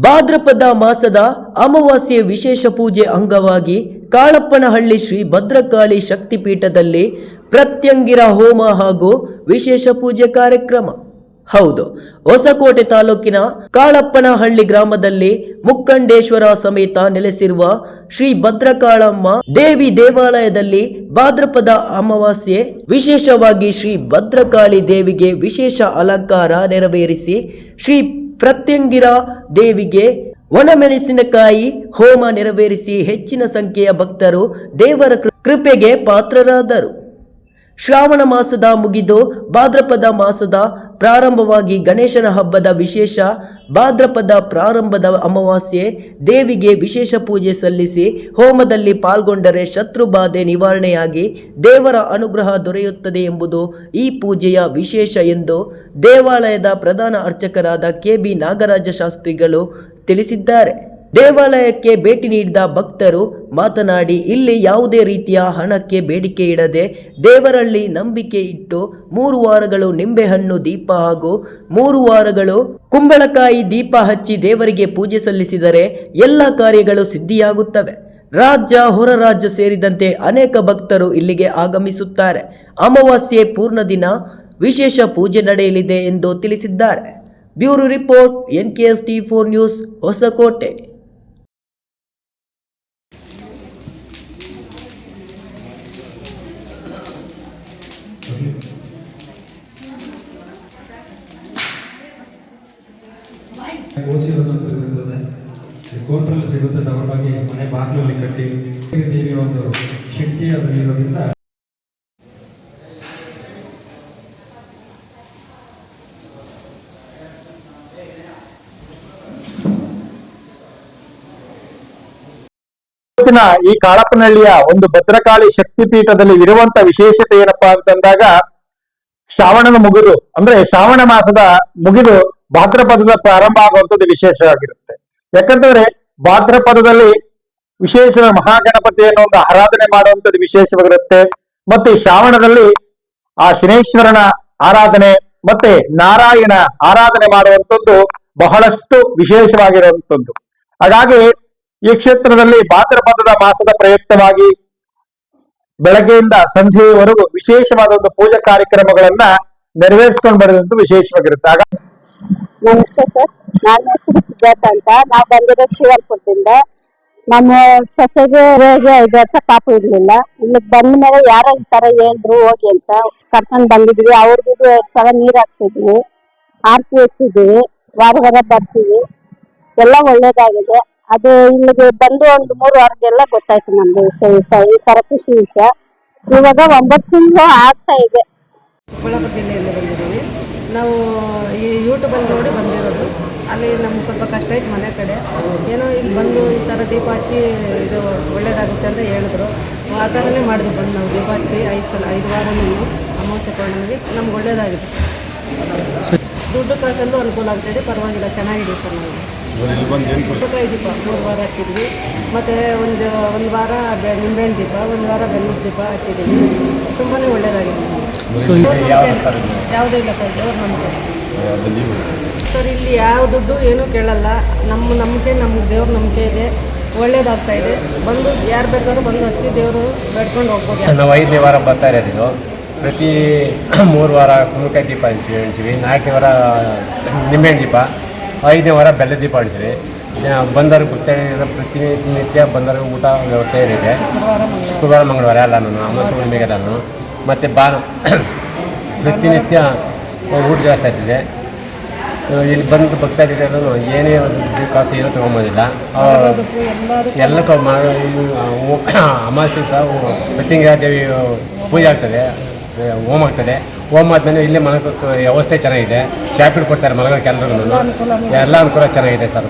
ಭಾದ್ರಪದ ಮಾಸದ ಅಮಾವಾಸ್ಯೆ ವಿಶೇಷ ಪೂಜೆ ಅಂಗವಾಗಿ ಕಾಳಪ್ಪನಹಳ್ಳಿ ಶ್ರೀ ಭದ್ರಕಾಳಿ ಶಕ್ತಿಪೀಠದಲ್ಲಿ ಪ್ರತ್ಯಂಗಿರ ಹೋಮ ಹಾಗೂ ವಿಶೇಷ ಪೂಜೆ ಕಾರ್ಯಕ್ರಮ. ಹೌದು, ಹೊಸಕೋಟೆ ತಾಲೂಕಿನ ಕಾಳಪ್ಪನಹಳ್ಳಿ ಗ್ರಾಮದಲ್ಲಿ ಮುಕ್ಕಂಡೇಶ್ವರ ಸಮೇತ ನೆಲೆಸಿರುವ ಶ್ರೀ ಭದ್ರಕಾಳಮ್ಮ ದೇವಿ ದೇವಾಲಯದಲ್ಲಿ ಭಾದ್ರಪದ ಅಮಾವಾಸ್ಯೆ ವಿಶೇಷವಾಗಿ ಶ್ರೀ ಭದ್ರಕಾಳಿ ದೇವಿಗೆ ವಿಶೇಷ ಅಲಂಕಾರ ನೆರವೇರಿಸಿ ಶ್ರೀ ಪ್ರತ್ಯಂಗಿರ ದೇವಿಗೆ ಒಣಮೆಣಸಿನಕಾಯಿ ಹೋಮ ನೆರವೇರಿಸಿ ಹೆಚ್ಚಿನ ಸಂಖ್ಯೆಯ ಭಕ್ತರು ದೇವರ ಕೃಪೆಗೆ ಪಾತ್ರರಾದರು. ಶ್ರಾವಣ ಮಾಸದ ಮುಗಿದು ಭಾದ್ರಪದ ಮಾಸದ ಪ್ರಾರಂಭವಾಗಿ ಗಣೇಶನ ಹಬ್ಬದ ವಿಶೇಷ ಭಾದ್ರಪದ ಪ್ರಾರಂಭದ ಅಮಾವಾಸ್ಯೆ ದೇವಿಗೆ ವಿಶೇಷ ಪೂಜೆ ಸಲ್ಲಿಸಿ ಹೋಮದಲ್ಲಿ ಪಾಲ್ಗೊಂಡರೆ ಶತ್ರು ಬಾಧೆ ನಿವಾರಣೆಯಾಗಿ ದೇವರ ಅನುಗ್ರಹ ದೊರೆಯುತ್ತದೆ ಎಂಬುದು ಈ ಪೂಜೆಯ ವಿಶೇಷ ಎಂದು ದೇವಾಲಯದ ಪ್ರಧಾನ ಅರ್ಚಕರಾದ ಕೆ ಬಿ ನಾಗರಾಜ ಶಾಸ್ತ್ರಿಗಳು ತಿಳಿಸಿದ್ದಾರೆ. ದೇವಾಲಯಕ್ಕೆ ಭೇಟಿ ನೀಡಿದ ಭಕ್ತರು ಮಾತನಾಡಿ, ಇಲ್ಲಿ ಯಾವುದೇ ರೀತಿಯ ಹಣಕ್ಕೆ ಬೇಡಿಕೆ ಇಡದೆ ದೇವರಲ್ಲಿ ನಂಬಿಕೆ ಇಟ್ಟು ಮೂರು ವಾರಗಳು ನಿಂಬೆಹಣ್ಣು ದೀಪ ಹಾಗೂ ಮೂರು ವಾರಗಳು ಕುಂಬಳಕಾಯಿ ದೀಪ ಹಚ್ಚಿ ದೇವರಿಗೆ ಪೂಜೆ ಸಲ್ಲಿಸಿದರೆ ಎಲ್ಲ ಕಾರ್ಯಗಳು ಸಿದ್ಧಿಯಾಗುತ್ತವೆ. ರಾಜ್ಯ ಹೊರ ರಾಜ್ಯ ಸೇರಿದಂತೆ ಅನೇಕ ಭಕ್ತರು ಇಲ್ಲಿಗೆ ಆಗಮಿಸುತ್ತಾರೆ. ಅಮಾವಾಸ್ಯೆ ಪೂರ್ಣ ದಿನ ವಿಶೇಷ ಪೂಜೆ ನಡೆಯಲಿದೆ ಎಂದು ತಿಳಿಸಿದ್ದಾರೆ. Bureau report, N K S T four news Hosakote. ಶಕ್ತಿ ಇವತ್ತಿನ ಈ ಕಾಳಪ್ಪನಹಳ್ಳಿಯ ಒಂದು ಭದ್ರಕಾಳಿ ಶಕ್ತಿಪೀಠದಲ್ಲಿ ಇರುವಂತ ವಿಶೇಷತೆ ಏನಪ್ಪಾ ಅಂತಂದಾಗ ಶ್ರಾವಣದ ಮುಗಿದು, ಅಂದ್ರೆ ಶ್ರಾವಣ ಮಾಸದ ಮುಗಿದು ಭಾದ್ರಪದದ ಪ್ರಾರಂಭ ಆಗುವಂಥದ್ದು ವಿಶೇಷವಾಗಿರುತ್ತೆ. ಯಾಕಂತಂದ್ರೆ ಭಾದ್ರಪದದಲ್ಲಿ ವಿಶೇಷ ಮಹಾಗಣಪತಿಯನ್ನು ಒಂದು ಆರಾಧನೆ ಮಾಡುವಂಥದ್ದು ವಿಶೇಷವಾಗಿರುತ್ತೆ. ಮತ್ತೆ ಶ್ರಾವಣದಲ್ಲಿ ಆ ಶನೇಶ್ವರನ ಆರಾಧನೆ, ಮತ್ತೆ ನಾರಾಯಣ ಆರಾಧನೆ ಮಾಡುವಂಥದ್ದು ಬಹಳಷ್ಟು ವಿಶೇಷವಾಗಿರುವಂಥದ್ದು. ಹಾಗಾಗಿ ಈ ಕ್ಷೇತ್ರದಲ್ಲಿ ಭಾದ್ರಪದದ ಮಾಸದ ಪ್ರಯುಕ್ತವಾಗಿ ಬೆಳಗ್ಗೆಯಿಂದ ಸಂಜೆಯವರೆಗೂ ವಿಶೇಷವಾದ ಒಂದು ಪೂಜಾ ಕಾರ್ಯಕ್ರಮಗಳನ್ನ ನೆರವೇರಿಸಿಕೊಂಡು ಬರೋದಂತೂ ವಿಶೇಷವಾಗಿರುತ್ತೆ. ಆಗ ನಮಸ್ತೆ ಸರ್. ನನ್ನ ಹೆಸರು ಸುಜಾತ ಅಂತ. ನಾವು ಬಂದಿರೋ ಶ್ರೀವಲ್ಪುರದಿಂದ. ನಮ್ಮ ಸೊಸೆಗೆ ಹೋಗಿ ಐದು ವರ್ಷ ಪಾಪ ಇರ್ಲಿಲ್ಲ. ಇಲ್ಲಿಗೆ ಬಂದ ಮೇಲೆ ಯಾರೋ ಈ ತರ ಹೇಳಿದ್ರು, ಹೋಗಿ ಅಂತ ಕರ್ಕೊಂಡ್ ಬಂದಿದ್ವಿ. ಅವ್ರಿಗೂ ಎರಡು ಸಲ ನೀರ್ ಹಾಕ್ತಿದ್ವಿ ಆರ್ತಿ ಇಟ್ಟಿದ್ವಿ ವಾರ ವಾರ ಬರ್ತೀವಿ. ಎಲ್ಲ ಒಳ್ಳೇದಾಗಿದೆ. ಅದು ಇಲ್ಲಿಗೆ ಬಂದು ಒಂದು ಮೂರು ವಾರಗೆಲ್ಲ ಗೊತ್ತಾಯ್ತು ನಮ್ದು ವಿಷಯ. ಈ ತರ ಖುಷಿ ವಿಷಯ. ಇವಾಗ ಒಂಬತ್ತು ತಿಂಗಳು ಆಗ್ತಾ ಇದೆ. ಚಿಕ್ಕಬಳ್ಳಾಪುರ ಜಿಲ್ಲೆಯಿಂದ ಬಂದಿದ್ದೀವಿ. ನಾವು ಈ ಯೂಟ್ಯೂಬಲ್ಲಿ ನೋಡಿ ಬಂದಿರೋದು. ಅಲ್ಲಿ ನಮ್ಗೆ ಸ್ವಲ್ಪ ಕಷ್ಟ ಆಯ್ತು ಮನೆ ಕಡೆ. ಏನೋ ಇಲ್ಲಿ ಬಂದು ಈ ಥರ ದೀಪ ಹಚ್ಚಿ ಇದು ಒಳ್ಳೇದಾಗುತ್ತೆ ಅಂತ ಹೇಳಿದ್ರು. ಆ ಥರನೇ ಮಾಡಿದ್ವಿ ಬಂದು ನಾವು. ದೀಪ ಹಚ್ಚಿ ಐದು ಸಲ ಐದು ವಾರ ನಾವು ಅಮಾವಾಸ್ಯೆ ಪೌರ್ಣಮಿಗೆ ನಮ್ಗೆ ಒಳ್ಳೇದಾಗಿದೆ. ದುಡ್ಡು ಕಾಸಲ್ಲೂ ಅನುಕೂಲ ಆಗ್ತಾಯಿದೆ ಪರವಾಗಿಲ್ಲ ಚೆನ್ನಾಗಿದೆ ಸರ್ ನಮಗೆ. ಕುಂಬಳಕಾಯಿ ದೀಪ ಮೂರು ವಾರ ಹಾಕಿದ್ವಿ. ಮತ್ತು ಒಂದು ಒಂದು ವಾರ ಬೆ ನಿಂಬೆಹಣ್ಣು ದೀಪ ಒಂದು ವಾರ ಬೆಲ್ಲದ ದೀಪ ಹಚ್ಚಿದ್ದೀವಿ. ತುಂಬಾ ಒಳ್ಳೆಯದಾಗಿದೆ ಯಾವುದೂ ಇಲ್ಲ ಸರ್ ದೇವ್ರ ನಂಬಿಕೆ ಸರ್ ಇಲ್ಲಿ ಯಾವ ದುಡ್ಡು ಏನೂ ಕೇಳಲ್ಲ. ನಮ್ಮ ನಂಬಿಕೆ ನಮ್ಮ ದೇವ್ರ ನಂಬಿಕೆ ಇದೆ. ಒಳ್ಳೇದಾಗ್ತಾ ಇದೆ. ಬಂದು ಯಾರು ಬೇಕಾದ್ರೂ ಬಂದು ಹಚ್ಚಿ ದೇವರು ಬೇಡ್ಕೊಂಡು ಹೋಗ್ಬೋದು. ನಾವು ಐದನೇ ವಾರ ಬರ್ತಾ ಇರೋದು ಪ್ರತಿ ಮೂರು ವಾರ ಕುಂಬಳಕಾಯಿ ದೀಪ ಹಂಚ್ತೀವಿ ಹಂಚ್ತೀವಿ ನಾಲ್ಕನೇ ವಾರ ನಿಂಬೆಹಣ್ಣು ದೀಪ. ಐದನೇ ವಾರ ಬೆಲ್ಲ ದೀಪ ಆಡ್ತೀವಿ ಬಂದವ್ರಿಗೆ ಗೊತ್ತಾಗಿರೋ ಪ್ರತಿನಿತ್ಯ ಬಂದವರು ಊಟ ವ್ಯವಸ್ಥೆ ಏನಿದೆ ಶುಕ್ರವಾರ, ಮಂಗಳವಾರ ಎಲ್ಲ ನಾನು ಹುಣ್ಣಿಮೆಗೆ ನಾನು ಮತ್ತು ಬಾ ಪ್ರತಿನಿತ್ಯ ಊಟ ಜಾಸ್ತಿ ಆಗ್ತಿದೆ. ಇಲ್ಲಿ ಬಂದು ಭಕ್ತ ನಾನು ಏನೇ ಒಂದು ಕಾಸು ಏನೂ ತೊಗೊಂಬೋದಿಲ್ಲ. ಎಲ್ಲಕ್ಕೂ ಅಮಾಸೆ ಸಹ ಪ್ರತಿಂಗ ದೇವಿ ಪೂಜೆ ಆಗ್ತದೆ. ಹೋಮ ಆಗ್ತದೆ. ಹೋಮ್ ಆದಮೇಲೆ ಇಲ್ಲೇ ಮಲಗೋಕ್ಕೆ ವ್ಯವಸ್ಥೆ ಚೆನ್ನಾಗಿದೆ. ಚಾಪಿಡ್ ಕೊಡ್ತಾರೆ ಮಲಗೋಕ್ಕೆ ಎಲ್ಲರೂ ಎಲ್ಲ ಅನುಕೂಲ ಚೆನ್ನಾಗಿದೆ ಸರ್.